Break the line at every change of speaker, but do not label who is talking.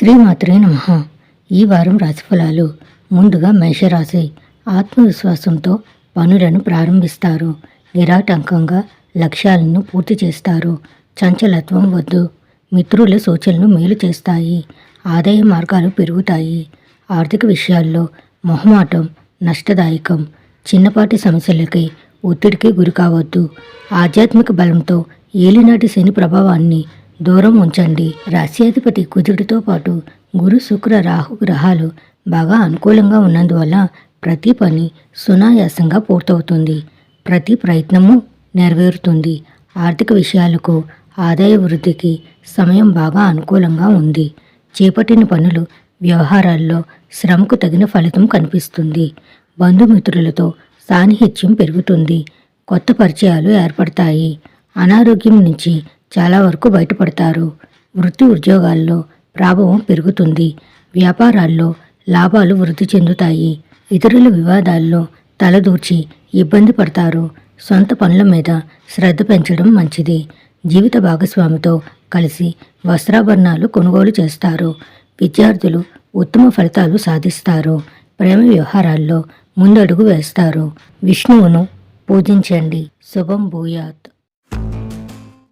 శ్రీమాత్రే నమ. ఈ వారం రాశిఫలాలు ముందుగా మేషరాశి ఆత్మవిశ్వాసంతో పనులను ప్రారంభిస్తారు. నిరాటంకంగా లక్ష్యాలను పూర్తి చేస్తారు. చంచలత్వం వద్దు. మిత్రుల సూచనలు మేలు చేస్తాయి. ఆదాయ మార్గాలు పెరుగుతాయి. ఆర్థిక విషయాల్లో మొహమాటం నష్టదాయకం. చిన్నపాటి సమస్యలకి ఒత్తిడికి గురి కావద్దు ఆధ్యాత్మిక బలంతో ఏలినాటి శని ప్రభావాన్ని దూరం ఉంచండి. రాశ్యాధిపతి కుజుడితో పాటు గురు శుక్ర రాహు గ్రహాలు బాగా అనుకూలంగా ఉన్నందువల్ల ప్రతి పని సునాయాసంగా పూర్తవుతుంది. ప్రతి ప్రయత్నము నెరవేరుతుంది. ఆర్థిక విషయాలకు ఆదాయ వృద్ధికి సమయం బాగా అనుకూలంగా ఉంది. చేపట్టిన పనులు వ్యవహారాల్లో శ్రమకు తగిన ఫలితం కనిపిస్తుంది. బంధుమిత్రులతో సాన్నిహిత్యం పెరుగుతుంది. కొత్త పరిచయాలు ఏర్పడతాయి. అనారోగ్యం నుంచి చాలా వరకు బయటపడతారు. వృత్తి ఉద్యోగాల్లో ప్రభావం పెరుగుతుంది. వ్యాపారాల్లో లాభాలు వృద్ధి చెందుతాయి. ఇతరుల వివాదాల్లో తలదూర్చి ఇబ్బంది పడతారు. సొంత పనుల మీద శ్రద్ధ పెంచడం మంచిది. జీవిత భాగస్వామితో కలిసి వస్త్రాభరణాలు కొనుగోలు చేస్తారు. విద్యార్థులు ఉత్తమ ఫలితాలు సాధిస్తారు. ప్రేమ వ్యవహారాల్లో ముందడుగు వేస్తారు. విష్ణువును పూజించండి. శుభం భూయాత్.